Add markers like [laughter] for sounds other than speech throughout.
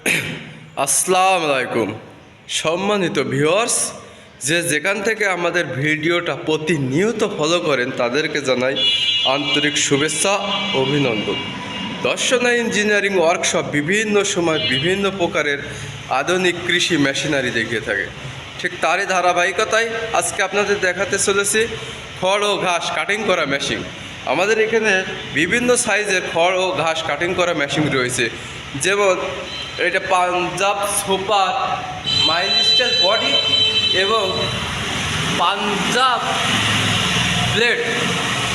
[coughs] আসসালামু আলাইকুম। সম্মানিত ভিউয়ার্স যে যেখান থেকে আমাদের ভিডিওটা প্রতিনিয়ত ফলো করেন, তাদেরকে জানাই আন্তরিক শুভেচ্ছা, অভিনন্দন। দর্শনা ইঞ্জিনিয়ারিং ওয়ার্কশপ বিভিন্ন সময় বিভিন্ন প্রকারের আধুনিক কৃষি মেশিনারি দেখিয়ে থাকে। ঠিক তারই ধারাবাহিকতায় আজকে আপনাদের দেখাতে চলেছি খড় ও ঘাস কাটিং করা মেশিন আমাদের এখানে বিভিন্ন সাইজের খড় ও ঘাস কাটিং করা মেশিন রয়েছে। যেমন এটা পাঞ্জাব সুপার মাইলিস্টার বডি এবং Punjab blade,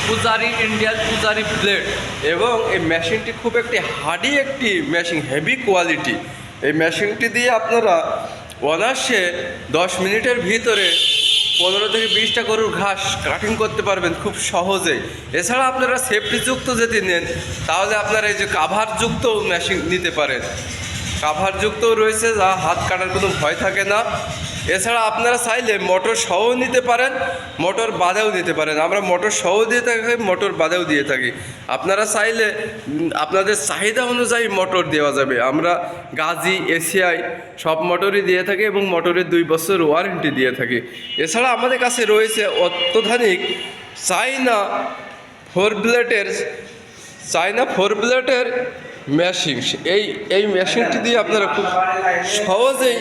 Pujari, Indian Pujari blade. এবং এই মেশিনটি খুব একটি হার্ডি, একটি মেশিন, হেভি কোয়ালিটি। এই মেশিনটি দিয়ে আপনারা অনার্সে দশ মিনিটের ভিতরে পনেরো থেকে বিশটা গরুর ঘাস কাটিং করতে পারবেন খুব সহজেই। এছাড়া আপনারা সেফটিযুক্ত যদি নেন, তাহলে আপনারা এই যে কাভারযুক্ত মেশিন নিতে পারেন। কাভারযুক্তও রয়েছে, যা হাত কাটার কোনো ভয় থাকে না। এছাড়া আপনারা চাইলে মোটর সহ নিতে পারেন, মোটর বাদেও নিতে পারেন। আমরা মোটর সহ দিয়ে থাকি, মোটর বাদেও দিয়ে থাকি। আপনারা চাইলে আপনাদের চাহিদা অনুযায়ী মোটর দেওয়া যাবে। আমরা গাজি, এসিআই সব মোটরই দিয়ে থাকি এবং মোটরের দুই বছর ওয়ারেন্টি দিয়ে থাকি। এছাড়া আমাদের কাছে রয়েছে অত্যাধুনিক চাইনা ফোর ব্লেটের চাইনা ফোর ব্লেডের মেশিন এই এই মেশিনটি দিয়ে আপনারা খুব সহজেই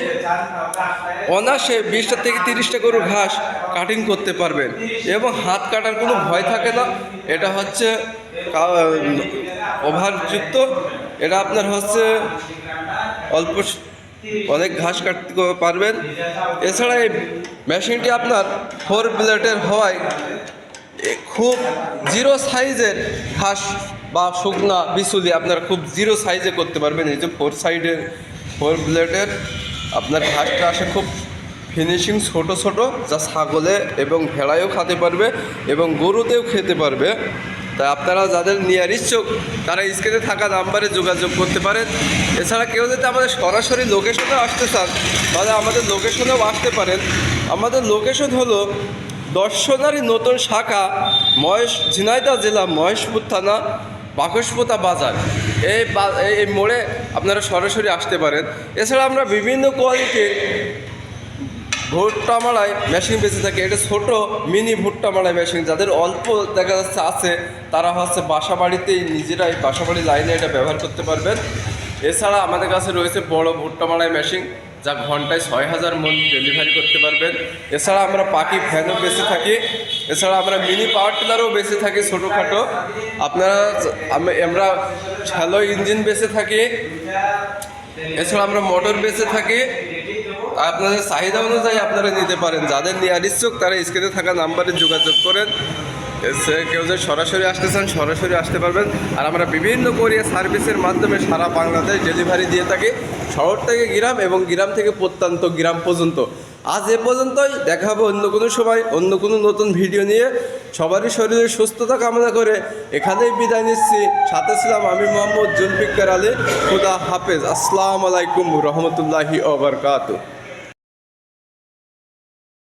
অনাসে বিশটা থেকে তিরিশটা গরুর ঘাস কাটিং করতে পারবেন। এবং হাত কাটার কোনো ভয় থাকে না। এটা হচ্ছে ওভারযুক্ত। এটা আপনার হচ্ছে অল্প অনেক ঘাস কাটতে পারবেন। এছাড়া এই মেশিনটি আপনার ফোর ব্লেডের হওয়ায় খুব জিরো সাইজের ঘাস বা শুকনা বিচুলি আপনারা খুব জিরো সাইজে করতে পারবেন। এই যে ফোর সাইডের ফোর ব্লেডের আপনার ঘাসটা আসে খুব ফিনিশিং ছোট ছোট, যা ছাগলে এবং ভেড়ায়ও খেতে পারবে এবং গরুতেও খেতে পারবে। তাই আপনারা যাদের নেওয়ার ইচ্ছুক, তারা স্ক্রিনে থাকা নাম্বারে যোগাযোগ করতে পারেন। এছাড়া কেউ যদি আমাদের সরাসরি লোকেশনে আসতে চান, তাহলে আমাদের লোকেশনেও আসতে পারেন। আমাদের লোকেশন হলো দর্শনারী নতুন শাখা মহেশ ঝিনাইদা জেলা মহেশপুর থানা। বাকসপোতা বাজার। এই এই- মোড়ে আপনারা সরাসরি আসতে পারেন। এছাড়া আমরা বিভিন্ন কোয়ালিটির ভুট্টা মাড়াই মেশিন বেঁচে থাকে। এটা ছোট মিনি ভুট্টা মাড়াই মেশিন যাদের অল্প দেখা যাচ্ছে আছে, তারা হচ্ছে বাসা বাড়িতেই নিজেরাই বাসা বাড়ি লাইনে এটা ব্যবহার করতে পারবেন। এছাড়া আমাদের কাছে রয়েছে বড় ভুট্টা মাড়াই মেশিন যা ঘন্টায় ছয় হাজার মন ডেলিভারি করতে পারবেন। এছাড়া আমরা পাখি ফ্যানও বেঁচে থাকি। এছাড়া আমরা মিনি পাওয়ার টিলারও বেঁচে থাকি ছোটোখাটো। আপনারা আমরা শ্যালো ইঞ্জিন বেঁচে থাকি। এছাড়া আমরা মোটর বেঁচে থাকি। আপনাদের চাহিদা অনুযায়ী আপনারা নিতে পারেন। যাদের নেওয়ার ইচ্ছুক তারা স্ক্রিনে থাকা নাম্বারে যোগাযোগ করেন। কেউ যে সরাসরি আসতে চান সরাসরি আসতে পারবেন। আর আমরা বিভিন্ন কোরিয়ার সার্ভিসের মাধ্যমে সারা বাংলাদেশ ডেলিভারি দিয়ে থাকি। শহর থেকে গ্রাম এবং গ্রাম থেকে প্রত্যন্ত গ্রাম পর্যন্ত। আজ এ পর্যন্তই, দেখা হবে অন্য কোনো সময়, অন্য কোনো নতুন ভিডিও নিয়ে। সবারই শরীরের সুস্থতা কামনা করে এখানেই বিদায় নিচ্ছি। সাথে ছিলাম আমি মোহাম্মদ জুলফিকার আলী। খুদা হাফেজ। আসসালামু আলাইকুম রহমতুল্লাহি ওবরকাতু